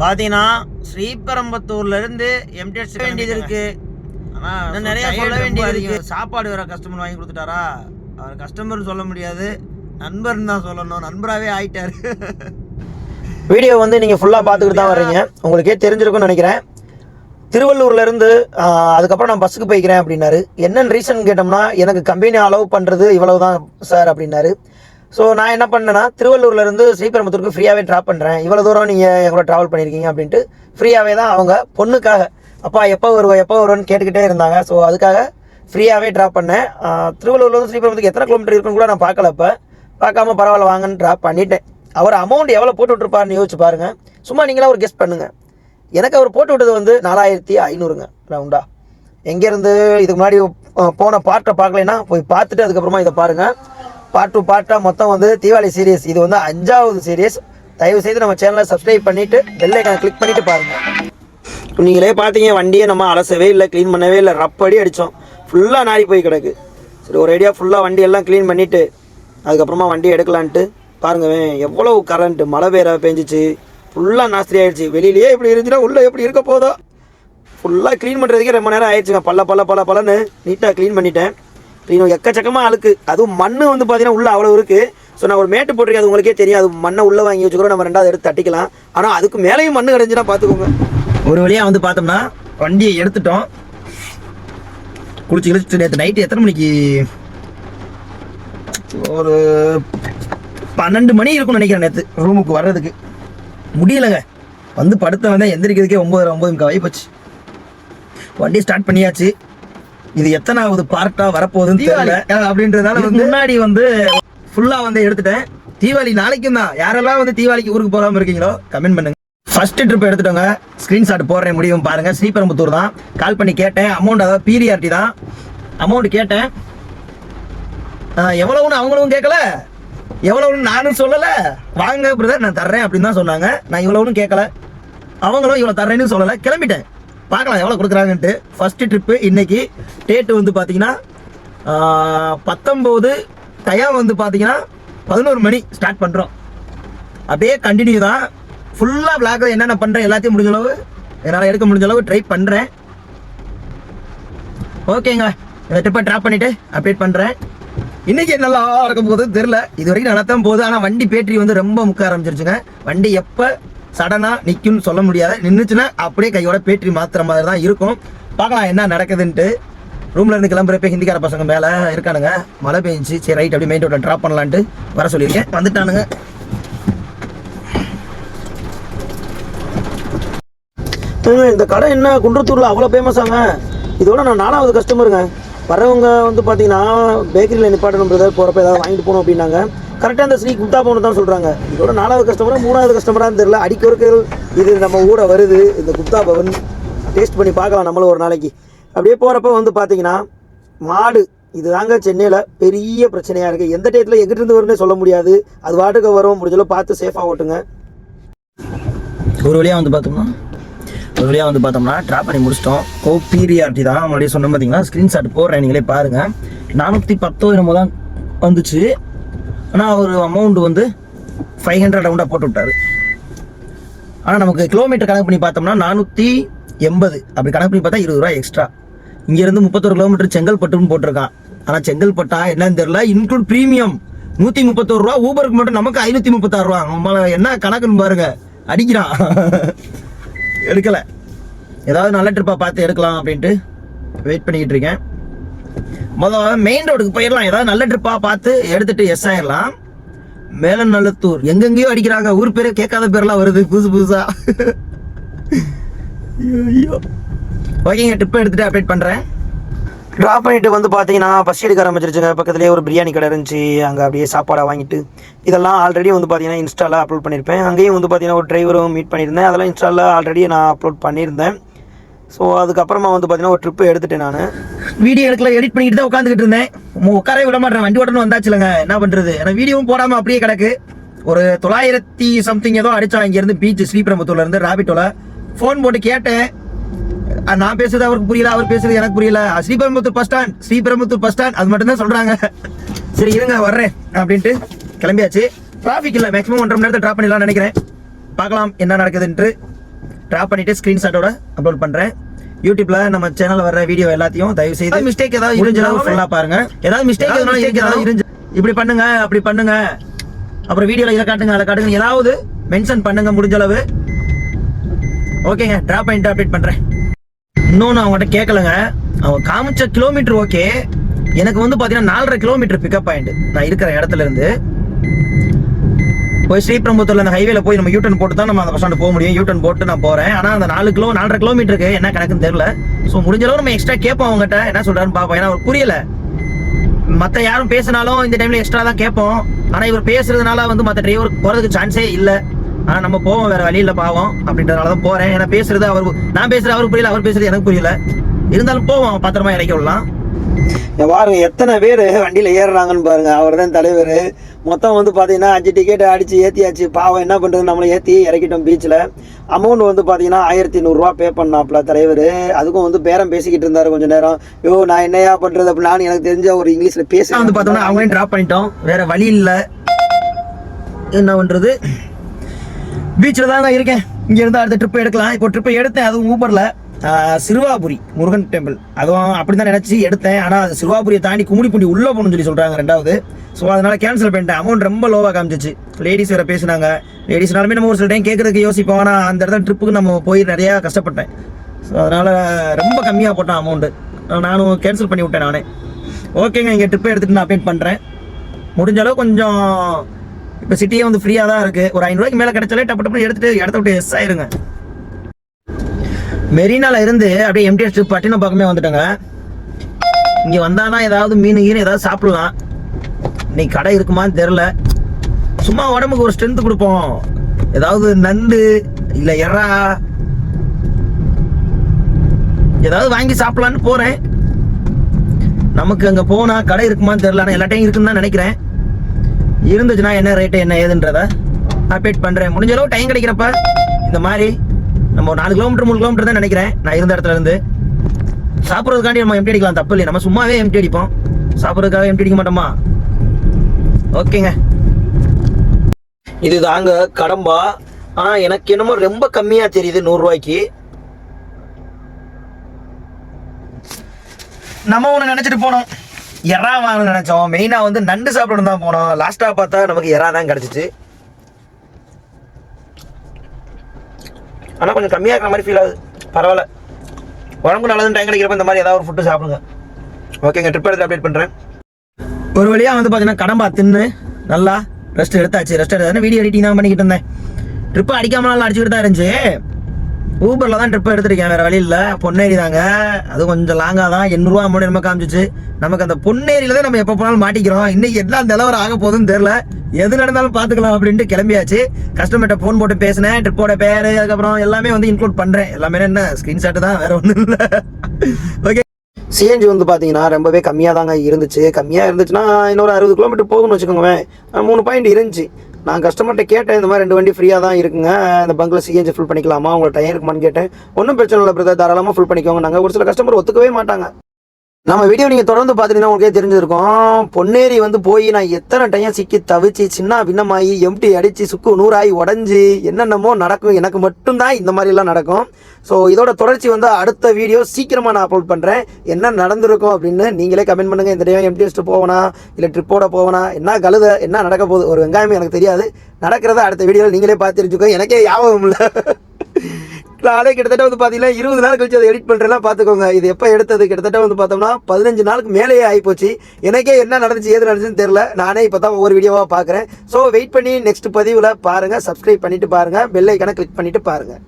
பார்த்தீங்கன்னா ஸ்ரீபெரும்பத்தூர்ல இருந்து எம்டிஎஸ் வேண்டியது இருக்கு. இன்னும் நிறைய சொல்ல வேண்டியது இருக்கு. சாப்பாடு வேற கஸ்டமர் வாங்கி கொடுத்துட்டாரா? அவர் கஸ்டமர்னு சொல்ல முடியாது. நண்பர்னு தான் சொல்லணும். நண்பராகவே ஆயிட்டாரு. வீடியோ வந்து நீங்கள் ஃபுல்லாக பார்த்துக்கிட்டு தான் வர்றீங்க. உங்களுக்கே தெரிஞ்சிருக்கும்னு நினைக்கிறேன். திருவள்ளூர்ல இருந்து ஆஹ், அதுக்கப்புறம் நான் பஸ்ஸுக்கு போய்க்கிறேன் அப்படின்னாரு. என்னன்னு ரீசன் கேட்டோம்னா எனக்கு கம்பெனி அலோவ் பண்ணுறது இவ்வளவு தான் சார் அப்படின்னாரு. ஸோ நான் என்ன பண்ணேன்னா திருவள்ளூர்லேருந்து ஸ்ரீபெரும்புத்தூருக்கு ஃப்ரீயாகவே ட்ராப் பண்ணுறேன் இவ்வளோ தூரம் நீங்கள் என் கூட ட்ராவல் பண்ணியிருக்கீங்க அப்படின்ட்டு ஃப்ரீயாகவே தான் அவங்க பொண்ணுக்காக அப்பா எப்போ வருவா எப்போ வருவான்னு கேட்டுக்கிட்டே இருந்தாங்க. ஸோ அதுக்காக ஃப்ரீயாகவே ட்ராப் பண்ணேன். திருவள்ளூர்லேருந்து திருவள்ளூர்ல ஸ்ரீபெரும்புத்தூருக்கு எத்தனை கிலோமீட்டர் இருக்குன்னு கூட நான் பார்க்கல இப்போ. பார்க்காம பரவாயில்ல வாங்கன்னு ட்ராப் பண்ணிட்டேன். அவர் அமௌண்ட் எவ்வளோ போட்டு விட்ருப்பாருன்னு யோசிச்சு பாருங்கள் சும்மா நீங்களாக ஒரு கெஸ்ட் பண்ணுங்கள் எனக்கு அவர் போட்டு விட்டது வந்து நாலாயிரத்தி ஐநூறுங்க ரவுண்டா எங்கேருந்து இதுக்கு முன்னாடி போன பார்ட்டை பார்க்கலைன்னா போய் பார்த்துட்டு அதுக்கப்புறமா இதை பாருங்கள் பார்ட் டூ பார்ட்டாக மொத்தம் வந்து தீபாவளி சீரியஸ் இது வந்து அஞ்சாவது சீரியஸ் தயவு செய்து நம்ம சேனலை சப்ஸ்கிரைப் பண்ணிவிட்டு பெல்லைக்கான கிளிக் பண்ணிவிட்டு பாருங்கள் நீங்களே பார்த்தீங்க வண்டியை நம்ம அலசவே இல்லை க்ளீன் பண்ணவே இல்லை ரப்படி அடித்தோம் ஃபுல்லாக நாடி போய் கிடக்கு. சரி ஒரு ஐடியா ஃபுல்லாக வண்டியெல்லாம் க்ளீன் பண்ணிவிட்டு அதுக்கப்புறமா வண்டி எடுக்கலான்ட்டு பாருங்க எவ்வளோ கரண்ட்டு மழை வேற பெஞ்சிச்சு. ஃபுல்லாக நாஸ்திரி ஆகிடுச்சு வெளியிலேயே இப்படி இருந்துச்சுன்னா உள்ளே எப்படி இருக்க போதோ. ஃபுல்லாக க்ளீன் பண்ணுறதுக்கே ரொம்ப நேரம் ஆயிடுச்சுங்க. பல்ல பல்ல பல பலன்னு நீட்டாக க்ளீன் பண்ணிட்டேன். இன்னும் எக்கச்சக்கமாக அழுக்கு. அதுவும் மண் வந்து பார்த்தீங்கன்னா உள்ளே அவ்வளோ இருக்குது ஸோ நான் ஒரு மேட்டு போட்டிருக்கேன் அது உங்களுக்கே தெரியும். அது மண்ணை உள்ளே வாங்கி வச்சுக்கிறோம். நம்ம ரெண்டாவது எடுத்து தட்டிக்கலாம். ஆனால் அதுக்கு மேலேயும் மண் கிடைஞ்சுன்னா பார்த்துக்கோங்க ஒரு வழியாக வந்து பார்த்தோம்னா வண்டியை எடுத்துட்டோம். குளிச்சு கிழிச்சிட்டு நேற்று நைட்டு எத்தனை மணிக்கு? ஒரு பன்னெண்டு மணி இருக்கும்னு நினைக்கிறேன் நேற்று ரூமுக்கு வர்றதுக்கு. முடியலைங்க. வந்து படுத்த வந்தேன் எந்திரிக்கிறதுக்கே ஒம்பது ஒம்பது முக்கால் வாய்ப்பு வண்டி ஸ்டார்ட் பண்ணியாச்சு. இது எத்தனாவது பார்ட்டா வரப்போகுதுன்னு தெரியல. அப்படின்றதால வந்து முன்னாடி வந்து ஃபுல்லா வந்து எடுத்துட்டேன். தீபாவளி நாளைக்கும் தான். யாரெல்லாம் வந்து தீபாவளிக்கு ஊருக்கு போகாம இருக்கீங்களோ கமெண்ட் பண்ணுங்க. First trip எடுத்துட்டோங்க. ஸ்கிரீன்ஷாட் போடுறேன் முடியும் பாருங்க. ஸ்ரீபெரும்புத்தூர் தான். கால் பண்ணி கேட்டேன். அமௌண்ட் அதாவது பிரியாரிட்டி தான். அமௌண்ட் கேட்டேன். எவ்வளவுன்னு அவங்களும் கேட்கல. எவ்வளவுன்னு நானும் சொல்லல. வாங்க பிரதர் நான் தர்றேன் அப்படின்னு தான் சொன்னாங்க. நான் இவ்வளவுன்னு கேட்கல. அவங்களும் இவ்வளோ தர்றேன்னு சொல்லலை. கிளம்பிட்டேன். பார்க்கலாம் எவ்வளோ கொடுக்குறாங்கன்ட்டு. ஃபஸ்ட்டு ட்ரிப்பு இன்னைக்கு டேட்டு வந்து பார்த்தீங்கன்னா பத்தொம்போது டயம் வந்து பார்த்தீங்கன்னா பதினோரு மணி ஸ்டார்ட் பண்ணுறோம் அப்படியே கண்டினியூ தான். ஃபுல்லாக பிளாக் என்னென்ன பண்ணுறேன் எல்லாத்தையும் முடிஞ்ச அளவு என்னால் எடுக்க முடிஞ்ச அளவு ட்ரை பண்ணுறேன் ஓகேங்க இந்த ட்ரிப்பை ட்ராப் பண்ணிவிட்டு அப்டேட் பண்ணுறேன் இன்றைக்கி என்னெல்லாம் இருக்கும் போது தெரில இது வரைக்கும் நல்லா தான் போகுது. ஆனால் வண்டி பேட்டரி வந்து ரொம்ப முக்க ஆரம்பிச்சிருச்சுங்க. வண்டி எப்போ சடனாக நிற்கும்னு சொல்ல முடியாது. நின்றுச்சுன்னா அப்படியே கையோட பேட்டரி மாத்துற மாதிரி தான் இருக்கும். பார்க்கலாம் என்ன நடக்குதுன்ட்டு. ரூம்ல இருந்து கிளம்புறப்ப ஹிந்திக்கார பசங்க மேலே இருக்கானுங்க. மழை பெஞ்சிச்சு. சரி ரைட் அப்படியே மெயின் ரோட்டில் ட்ராப் பண்ணலான்ட்டு வர சொல்லியிருக்கேன். வந்துட்டானுங்க. இந்த கடை என்ன? குன்றத்தூர்ல அவ்வளோ ஃபேமஸாங்க இதோட நான் நாலாவது கஸ்டமருங்க வரவங்க வந்து பார்த்தீங்கன்னா பேக்கரியில் நிப்பாட்டணும் பிரதர் போகிறப்ப ஏதாவது வாங்கிட்டு போகணும் அப்படின்னாங்க. கரெக்டாக அந்த ஸ்ரீ குப்தா போகணும் தான் சொல்கிறாங்க இதோட நாலாவது கஸ்டமராக மூணாவது கஸ்டமரான்னு தெரியல. அடிக்கொருக்கள் இது நம்ம ஊட வருது. இந்த குப்தா பவன் டேஸ்ட் பண்ணி பார்க்கலாம் நம்மளும் ஒரு நாளைக்கு. அப்படியே போகிறப்ப வந்து பார்த்தீங்கன்னா மாடு. இதுதாங்க சென்னையில் பெரிய பிரச்சனையாக இருக்குது எந்த டேட்டில் எங்கிட்டிருந்து வரும்னே சொல்ல முடியாது. அது வாட்டுக்கு வரும். முடிஞ்சளவு பார்த்து சேஃபாக ஓட்டுங்க. ஒரு வழியாக வந்து பார்த்தோம்னா ஒரு வழியாக வந்து பார்த்தோம்னா ட்ராப் பண்ணி முடிச்சிட்டோம். கோ பிரியாரிட்டி தான். முன்னாடியே சொன்ன பார்த்தீங்கன்னா ஸ்க்ரீன்ஷாட் போடுறேன். நீங்களே பாருங்கள் நானூற்றி பத்தோ என்னமோ தான் வந்துச்சு. ஆனால் அவர் அமௌண்ட் வந்து ஃபைவ் ஹண்ட்ரட் ரவுண்டாக போட்டு விட்டாரு. ஆனால் நமக்கு கிலோமீட்டர் கணக்கு பண்ணி பார்த்தோம்னா நானூற்றி எண்பது. அப்படி கணக்கு பண்ணி பார்த்தா இருபது ரூபா எக்ஸ்ட்ரா இங்கேருந்து முப்பத்தொரு கிலோமீட்டர் செங்கல்பட்டுன்னு போட்டிருக்கான். ஆனால் செங்கல்பட்டா என்னன்னு தெரியல. இன்க்ளூட் ப்ரீமியம் நூற்றி முப்பத்தோரு ரூபா. ஊபருக்கு மட்டும் நமக்கு ஐநூற்றி முப்பத்தாறு ரூபா. நம்மளை என்ன கணக்குன்னு பாருங்க. அடிக்கிறான். எடுக்கலை. ஏதாவது நல்ல ட்ரிப்பாக பார்த்து எடுக்கலாம் அப்படின்ட்டு வெயிட் பண்ணிக்கிட்டு இருக்கேன். முதல்ல மெயின் ரோடுக்கு போயிடலாம் ஏதாவது நல்ல ட்ரிப்பாக பார்த்து எடுத்துட்டு எஸ் ஆயிடலாம் மேலநல்லத்தூர். எங்கெங்கேயோ அடிக்கிறாங்க. ஊர் பேர் கேட்காத பேர்லாம் வருது. புதுசு புதுசாக ஐயோ. ஓகேங்க ட்ரிப்பை எடுத்துட்டு அப்டேட் பண்ணுறேன் ட்ராப் பண்ணிட்டு வந்து பார்த்தீங்கன்னா பஸ் எடுக்க ஆரம்பிச்சிருச்சுங்க பக்கத்துலேயே ஒரு பிரியாணி கடை இருந்துச்சு. அங்கே அப்படியே சாப்பாடாக வாங்கிட்டு இதெல்லாம் ஆல்ரெடி வந்து பார்த்தீங்கன்னா இன்ஸ்டாவில் அப்லோட் பண்ணியிருப்பேன் அங்கேயும் வந்து பார்த்தீங்கன்னா ஒரு டிரைவரும் மீட் பண்ணியிருந்தேன். அதெல்லாம் இன்ஸ்டாவில் ஆல்ரெடி நான் அப்லோட் பண்ணியிருந்தேன். ஸோ அதுக்கப்புறமா வந்து பார்த்தீங்கன்னா ஒரு ட்ரிப்பு எடுத்துட்டேன் நான். வீடியோ எடுக்கல எடிட் பண்ணிட்டு தான் உட்காந்துக்கிட்டு இருந்தேன். உம் உட்காரவே விட மாட்டேன். வண்டி ஓட்டணும் வந்தாச்சுலங்க. என்ன பண்ணுறது ஏன்னா வீடியோவும் போடாமல் அப்படியே கிடக்கு. ஒரு தொள்ளாயிரத்தி சம்திங் ஏதோ அடிச்சான் இங்கேருந்து பீச் ஸ்ரீபெரும்புத்தூர்ல இருந்து ராபிட்டோல ஃபோன் போட்டு கேட்டேன். நான் பேசுறது அவருக்கு புரியல. அவர் பேசுறது எனக்கு புரியல. Sriperumbudur bus stand Sriperumbudur bus stand அது மட்டும் தான் சொல்றாங்க. சரி இருங்க வர்றேன் அப்படின்ட்டு கிளம்பியாச்சு. டிராஃபிக் இல்லை. மேக்ஸிமம் ஒன்றரை மணி நேரத்தை ட்ராப் பண்ணிடலாம்னு நினைக்கிறேன். பார்க்கலாம் என்ன நடக்குதுன்ட்டு. ட்ராப் பண்ணிட்டு ஸ்க்ரீன்ஷாட்டோட அப்லோட் பண்ணுறேன் யூடியூப்ல நம்ம சேனல்ல வர வீடியோ எல்லாத்தையும் தயவு செய்து மிஸ்டேக் ஏதாவது இருந்தாலும் ஃபுல்லாக பாருங்க. ஏதாவது மிஸ்டேக் இருந்து இப்படி பண்ணுங்க அப்படி பண்ணுங்க. அப்புறம் வீடியோல இதை காட்டுங்க அதை காட்டுங்க ஏதாவது மென்ஷன் பண்ணுங்க முடிஞ்ச அளவு. ஓகேங்க ட்ராப் பண்ணிட்டு அப்டேட் பண்றேன். இன்னொன்று அவங்ககிட்ட கேட்கலங்க அவன் காமிச்ச கிலோமீட்டர் ஓகே எனக்கு வந்து பார்த்தீங்கன்னா நாலரை கிலோமீட்டர் பிக்கப் பாயிண்ட் நான் இருக்கிற இடத்துல இருந்து. போய் ஸ்ரீபெரும்புத்தூர்ல அந்த ஹைவேல போய் நம்ம யூட்டன் போட்டு தான் நம்ம அந்த பஸ் ஸ்டாண்ட் போக முடியும். யூட்டன் போட்டு நான் போறேன். ஆனா அந்த நாலு கிலோ நாலரை கிலோமீட்டருக்கு என்ன கணக்குன்னு தெரியல. ஸோ முடிஞ்ச அளவு நம்ம எக்ஸ்ட்ரா கேட்போம் அவங்ககிட்ட. என்ன சொல்றாருன்னு பார்ப்போம் ஏன்னா அவருக்கு புரியல. மற்ற யாரும் பேசினாலும் இந்த டைம்ல எக்ஸ்ட்ரா தான் கேட்போம். ஆனா இவர் பேசுறதுனால வந்து மற்ற டிரைவர் போறதுக்கு சான்ஸே இல்லை. ஆனா நம்ம போவோம். வேற வழியில பாவோம் பாவம். அப்படின்றதுனால தான் போறேன். ஏன்னா பேசுறது அவர் நான் பேசுறது அவருக்கு புரியல. அவர் பேசுறது எனக்கு புரியல. இருந்தாலும் போவோம். பத்திரமா இறக்கி விடலாம். பாருங்க எத்தனை பேர் வண்டியில் ஏறுறாங்கன்னு பாருங்க. அவர் தான் தலைவர். மொத்தம் வந்து பார்த்தீங்கன்னா அஞ்சு டிக்கெட் அடித்து ஏற்றியாச்சு பாவம் என்ன பண்ணுறது நம்மளை ஏற்றி இறக்கிட்டோம் பீச்சில் அமௌண்ட் வந்து பார்த்தீங்கன்னா ஆயிரத்தி நூறுரூவா பே பண்ணாப்ல தலைவர். அதுக்கும் வந்து பேரம் பேசிக்கிட்டு இருந்தார் கொஞ்சம் நேரம். யோ நான் என்னையா பண்ணுறது அப்படின்னு எனக்கு தெரிஞ்ச ஒரு இங்கிலீஷில் பேச வந்து பார்த்தோம்னா அவங்களையும் ட்ராப் பண்ணிட்டோம். வேறு வழி இல்லை. என்ன பண்ணுறது பீச்சில் தான் நான் இருக்கேன். இங்கேருந்து அடுத்த ட்ரிப் எடுக்கலாம். இப்போ ட்ரிப்பை எடுத்தேன். அதுவும் ஊபரில் சிறுவாபுரி முருகன் டெம்பிள் அதுவும் அப்படி தான் நினச்சி எடுத்தேன். ஆனால் அது சிறுவாபுரியை தாண்டி கும்மிடிப்பூண்டி உள்ளே போகணும்னு சொல்லி சொல்கிறாங்க ரெண்டாவது. ஸோ அதனால் கேன்சல் பண்ணிட்டேன். அமௌண்ட் ரொம்ப லோவாக காமிச்சிச்சு. லேடிஸ் வேறு பேசுனாங்க. லேடிஸ்னாலுமே நம்ம ஒரு சில டைம் கேட்குறதுக்கு யோசிப்போம். ஆனால் அந்த இடத்துல ட்ரிப்புக்கு நம்ம போய் நிறையா கஷ்டப்பட்டேன். ஸோ அதனால் ரொம்ப கம்மியாக போட்டேன் அமௌண்ட்டு நானும் கேன்சல் பண்ணி விட்டேன் நானே. ஓகேங்க இங்கே ட்ரிப்பை எடுத்துகிட்டு நான் அப்டேட் பண்ணுறேன் முடிஞ்ச அளவு கொஞ்சம் இப்போ சிட்டியே வந்து ஃப்ரீயாக தான் இருக்குது ஒரு ஐநூறுவாய்க்கு மேலே கிடைச்சாலே டப்பு டப்புனு எடுத்துகிட்டு இடத்த விட்டு எஸ் ஆயிருங்க மெரினால இருந்து அப்படியே எம்டிஎஸ் ட்ரிப் பட்டினம் பக்கமே வந்துட்டாங்க. இங்கே வந்தானா ஏதாவது மீன் கீன் ஏதாவது சாப்பிடலாம். இன்னைக்கு கடை இருக்குமான்னு தெரில சும்மா உடம்புக்கு ஒரு ஸ்ட்ரென்த் கொடுப்போம். ஏதாவது நண்டு இல்லை எறா ஏதாவது வாங்கி சாப்பிடலான்னு போகிறேன் நமக்கு அங்கே போனால் கடை இருக்குமான்னு தெரில ஆனால் எல்லா டைம் இருக்குன்னு தான் நினைக்கிறேன். இருந்துச்சுன்னா என்ன ரேட்டு என்ன ஏதுன்றத அப்டேட் பண்ணுறேன் முடிஞ்ச அளவு டைம் கிடைக்கிறப்ப இந்த மாதிரி நம்ம ஒரு நாலு கிலோமீட்டர் மூணு கிலோமீட்டர் தான் நினைக்கிறேன். நான் இருந்த இடத்துல இருந்து. சாப்பிட்றதுக்காண்டி நம்ம எம்டி அடிக்கலாம் தப்பு இல்லை. நம்ம சும்மாவே எம்டி அடிப்போம். சாப்பிட்றதுக்காக எம்டி அடிக்க மாட்டோமா? ஓகேங்க. இது தாங்க கடம்பா. ஆனால் எனக்கு என்னமோ ரொம்ப கம்மியாக தெரியுது நூறுரூவாய்க்கு நம்ம ஒன்று நினச்சிட்டு போனோம். எறா வாங்கணும்னு நினச்சோம். மெயினாக வந்து நண்டு சாப்பிடணும் தான் போனோம். லாஸ்ட்டாக பார்த்தா நமக்கு எறா தான் கிடச்சிச்சு. ஆனால் கொஞ்சம் கம்மியாக இருக்கிற மாதிரி ஃபீல் ஆகுது. பரவாயில்ல. உடம்பு நல்லதுன்னு டைம் கிடைக்கிறப்ப இந்த மாதிரி ஏதாவது ஒரு ஃபுட்டு சாப்பிடுங்க. ஓகேங்க ட்ரிப் எடுத்து அப்டேட் பண்ணுறேன் ஒரு வழியாக வந்து பார்த்தீங்கன்னா கடம்பா தின்னு நல்லா ரெஸ்ட் எடுத்தாச்சு. ரெஸ்ட் எடுத்தாச்சு வீடியோ எடிட்டிங் தான் பண்ணிக்கிட்டு இருந்தேன். ட்ரிப்பு அடிக்காமலாம் அடிச்சுக்கிட்டு தான் இருந்துச்சு. ஊபரில் தான் ட்ரிப் எடுத்துருக்கேன் வேறு வழி இல்லை. பொன்னேரி தாங்க. அது கொஞ்சம் லாங்காக தான். எண்ணூறுவா அமௌண்ட் நம்ம காமிச்சிச்சு. நமக்கு அந்த பொன்னேரியில் தான் நம்ம எப்போ போனாலும் மாட்டிக்கிறோம். இன்றைக்கி என்ன நிலவரம் ஆக போகுதுன்னு தெரில எது நடந்தாலும் பார்த்துக்கலாம் அப்படின்ட்டு கிளம்பியாச்சு. கஸ்டமர்கிட்ட ஃபோன் போட்டு பேசினேன். ட்ரிப்போட பேர் அதுக்கப்புறம் எல்லாமே வந்து இன்க்ளூட் பண்ணுறேன் எல்லாமே என்ன ஸ்க்ரீன்ஷாட்டு தான் வேறு ஒன்றும் இல்லை. ஓகே சிஎன்ஜி வந்து பார்த்தீங்கன்னா ரொம்பவே கம்மியாக தாங்க இருந்துச்சு. கம்மியாக இருந்துச்சுன்னா இன்னொரு அறுபது கிலோமீட்டர் போகணும்னு வச்சுக்கோங்களேன். மூணு பாயிண்ட் இருந்துச்சு. நான் கஸ்டமர்கிட்ட கேட்டேன் இந்த மாதிரி ரெண்டு வண்டி ஃப்ரீயாக தான் இருக்குங்க. இந்த பங்கில் சிஎன்ஜி ஃபுல் பண்ணிக்கலாமா? உங்களுக்கு டயர் இருக்குமான்னு கேட்டேன். ஒன்றும் பிரச்சனை இல்லை பிரதர் தாராளமாக ஃபுல் பண்ணிக்கோங்க. நாங்கள் ஒரு சில கஸ்டமர் ஒத்துக்கவே மாட்டாங்க. நம்ம வீடியோ நீங்கள் தொடர்ந்து பார்த்தீங்கன்னா உங்களுக்கே தெரிஞ்சிருக்கும். பொன்னேரி வந்து போய் நான் எத்தனை டைம் சிக்கி தவிச்சு சின்ன பின்னமாகி எம்டி அடித்து சுக்கு நூறாகி உடஞ்சி என்னென்னமோ நடக்கும். எனக்கு மட்டும்தான் இந்த மாதிரிலாம் நடக்கும். ஸோ இதோட தொடர்ச்சி வந்து அடுத்த வீடியோ சீக்கிரமாக நான் அப்லோட் பண்ணுறேன் என்ன நடந்திருக்கும் அப்படின்னு நீங்களே கமெண்ட் பண்ணுங்கள் இந்த டைம் எம்டி அடிச்சுட்டு போவனா? இல்லை ட்ரிப்போட போவனா? என்ன கழுத? என்ன நடக்க போகுது? ஒரு வெங்காயம் எனக்கு தெரியாது. நடக்கிறத அடுத்த வீடியோவில் நீங்களே பார்த்து எனக்கே ஞாபகம் இல்லை. அதே கிட்டத்தட்ட வந்து பார்த்தீங்கன்னா இருபது நாள் கழிச்சு அதை எடிட் பண்ணுறேன்னா பார்த்துக்கோங்க இது எப்போ எடுத்தது? கிட்டத்தட்ட வந்து பார்த்தோம்னா பதினஞ்சு நாளுக்கு மேலேயே ஆகிப்போச்சு எனக்கே என்ன நடந்துச்சு ஏது நடந்துச்சுன்னு தெரில நானே இப்போ தான் ஒவ்வொரு வீடியோவாக பார்க்குறேன் ஸோ வெயிட் பண்ணி நெக்ஸ்ட் பதிவில் பாருங்கள் சப்ஸ்கிரைப் பண்ணிட்டு பாருங்கள் பெல்லைக்கான கிளிக் பண்ணிவிட்டு பாருங்கள்